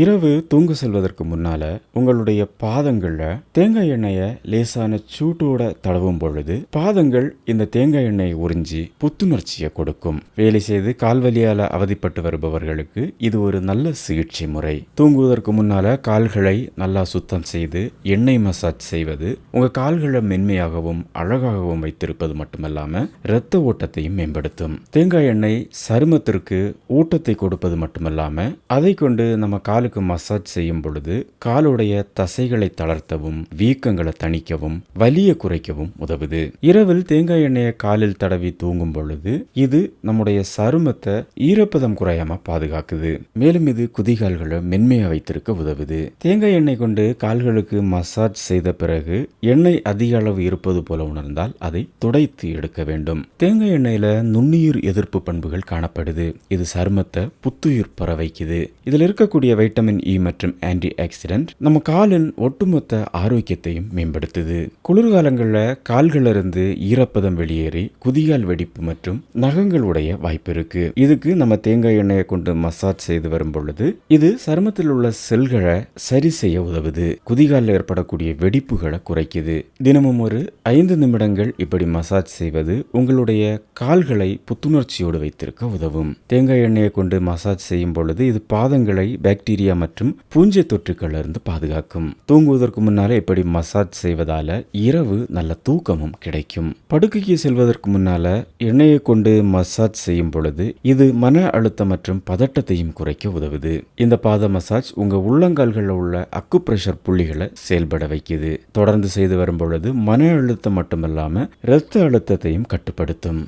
இரவு தூங்க செல்வதற்கு முன்னால உங்களுடைய பாதங்கள்ல தேங்காய் எண்ணெயை லேசான சூட்டோட தடவும் பொழுது பாதங்கள் இந்த தேங்காய் எண்ணெயை உறிஞ்சி புத்துணர்ச்சியை கொடுக்கும். வேலை செய்து கால்வலியால அவதிப்பட்டு வருபவர்களுக்கு இது ஒரு நல்ல சிகிச்சை முறை. தூங்குவதற்கு முன்னால கால்களை நல்லா சுத்தம் செய்து எண்ணெய் மசாஜ் செய்வது உங்க கால்களை மென்மையாகவும் அழகாகவும் வைத்திருப்பது மட்டுமல்லாம இரத்த ஓட்டத்தையும் மேம்படுத்தும். தேங்காய் எண்ணெய் சருமத்திற்கு ஊட்டத்தை கொடுப்பது மட்டுமல்லாம அதை கொண்டு நம்ம காலுக்கு மசாஜ் செய்யும் பொழுது காலுடைய தசைகளை தளர்த்தவும் வீக்கங்களை தணிக்கவும் வலியை குறைக்கவும் உதவுது. இரவில் தேங்காய் எண்ணெயை காலில் தடவி தூங்கும் பொழுது இது நம்முடைய சருமத்தை ஈரப்பதம் குறையாம பாதுகாக்குது. மேலும் இது குதிகால்களை மென்மையா வைத்திருக்க உதவுது. தேங்காய் எண்ணெய் கொண்டு கால்களுக்கு மசாஜ் செய்த பிறகு எண்ணெய் அதிக அளவு இருப்பது போல உணர்ந்தால் அதை துடைத்து எடுக்க வேண்டும். தேங்காய் எண்ணெயில நுண்ணுயிர் எதிர்ப்பு பண்புகள் காணப்படுது. இது சருமத்தை புத்துயிர் பர வைக்குது. இதில் இருக்கக்கூடிய வைட்டமின் இ e மற்றும் ஆன்டி ஆக்சிடென்ட் நம்ம காலின் ஒட்டுமொத்த ஆரோக்கியத்தையும் மேம்படுத்துது. குளிர்காலங்களில் கால்களிலிருந்து ஈரப்பதம் வெளியேறி குதிகால் வெடிப்பு மற்றும் நகங்கள் உடைய வாய்ப்பு இருக்கு. இதுக்கு நம்ம தேங்காய் எண்ணெயை கொண்டு மசாஜ் செய்து வரும் பொழுது இது சருமத்தில் உள்ள செல்களை சரி செய்ய உதவுது. குதிகாலில் ஏற்படக்கூடிய வெடிப்புகளை குறைக்குது. தினமும் ஒரு ஐந்து நிமிடங்கள் இப்படி மசாஜ் செய்வது உங்களுடைய கால்களை புத்துணர்ச்சியோடு வைத்திருக்க உதவும். தேங்காய் எண்ணெயை கொண்டு மசாஜ் செய்யும் பொழுது இது பாதங்களை பாக்டீரியா பாக்டீரியா மற்றும் பூஞ்சை தொற்றுக்களிலிருந்து பாதுகாக்கும். தூங்குவதற்கு முன்னாலே இப்படி மசாஜ் செய்வதால இரவு நல்ல தூக்கமும் கிடைக்கும். படுக்கைக்கு செல்வதற்கு முன்னால எண்ணெயை கொண்டு மசாஜ் செய்யும் பொழுது இது மன அழுத்தம் மற்றும் பதட்டத்தையும் குறைக்க உதவுது. இந்த பாத மசாஜ் உங்க உள்ளங்கால்களில் உள்ள அக்கு பிரஷர் புள்ளிகளை செயல்பட வைக்குது. தொடர்ந்து செய்து வரும் பொழுது மன அழுத்தம் மட்டுமல்லாம இரத்த அழுத்தத்தையும் கட்டுப்படுத்தும்.